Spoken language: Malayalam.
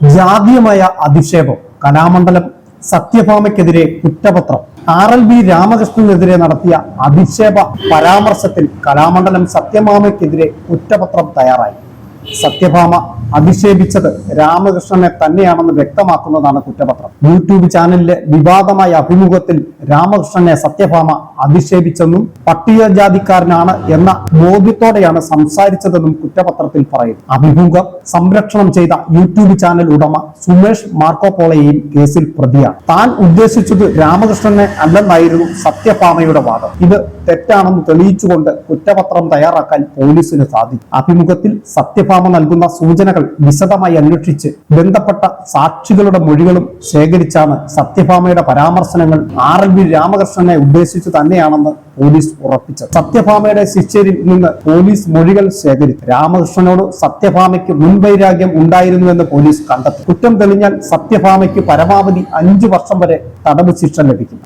ജാതീയമായ അധിക്ഷേപം കലാമണ്ഡലം സത്യഭാമയ്ക്കെതിരെ കുറ്റപത്രം. ആർ എൽ ബി രാമകൃഷ്ണനെതിരെ നടത്തിയ അധിക്ഷേപ പരാമർശത്തിൽ കലാമണ്ഡലം സത്യഭാമയ്ക്കെതിരെ കുറ്റപത്രം തയ്യാറായി. സത്യഭാമ അധിക്ഷേപിച്ചത് രാമകൃഷ്ണനെ തന്നെയാണെന്ന് വ്യക്തമാക്കുന്നതാണ് കുറ്റപത്രം. യൂട്യൂബ് ചാനലിലെ വിവാദമായ അഭിമുഖത്തിൽ രാമകൃഷ്ണനെ സത്യഭാമ അധിക്ഷേപിച്ചെന്നും പട്ടികജാതിക്കാരനാണ് എന്ന ബോധ്യത്തോടെയാണ് സംസാരിച്ചതെന്നും കുറ്റപത്രത്തിൽ പറയുന്നു. അഭിമുഖം സംരക്ഷണം ചെയ്ത യൂട്യൂബ് ചാനൽ ഉടമ സുമേഷ് മാർക്കോപോളയെയും കേസിൽ പ്രതിയാണ്. താൻ ഉദ്ദേശിച്ചത് രാമകൃഷ്ണനെ അല്ലെന്നായിരുന്നു സത്യഭാമയുടെ വാദം. ഇത് തെറ്റാണെന്ന് തെളിയിച്ചുകൊണ്ട് കുറ്റപത്രം തയ്യാറാക്കാൻ പോലീസിന് സാധിക്കും. അഭിമുഖത്തിൽ സത്യഭാമ നൽകുന്ന സൂചനകൾ വിശദമായി അന്വേഷിച്ച് ബന്ധപ്പെട്ട സാക്ഷികളുടെ മൊഴികളും ശേഖരിച്ചാണ് സത്യഭാമയുടെ പരാമർശനങ്ങൾ ആർ എൽ വി രാമകൃഷ്ണനെ ഉദ്ദേശിച്ചു തന്നെയാണെന്ന് പോലീസ് ഉറപ്പിച്ചത് സത്യഭാമയുടെ ശിഷ്യരിൽ നിന്ന് പോലീസ് മൊഴികൾ ശേഖരിച്ചു. രാമകൃഷ്ണനോട് സത്യഭാമയ്ക്ക് മുൻവൈരാഗ്യം ഉണ്ടായിരുന്നുവെന്ന് പോലീസ് കണ്ടെത്തി. കുറ്റം തെളിഞ്ഞാൽ സത്യഭാമയ്ക്ക് പരമാവധി അഞ്ചു വർഷം വരെ തടവ് ശിക്ഷ ലഭിക്കും.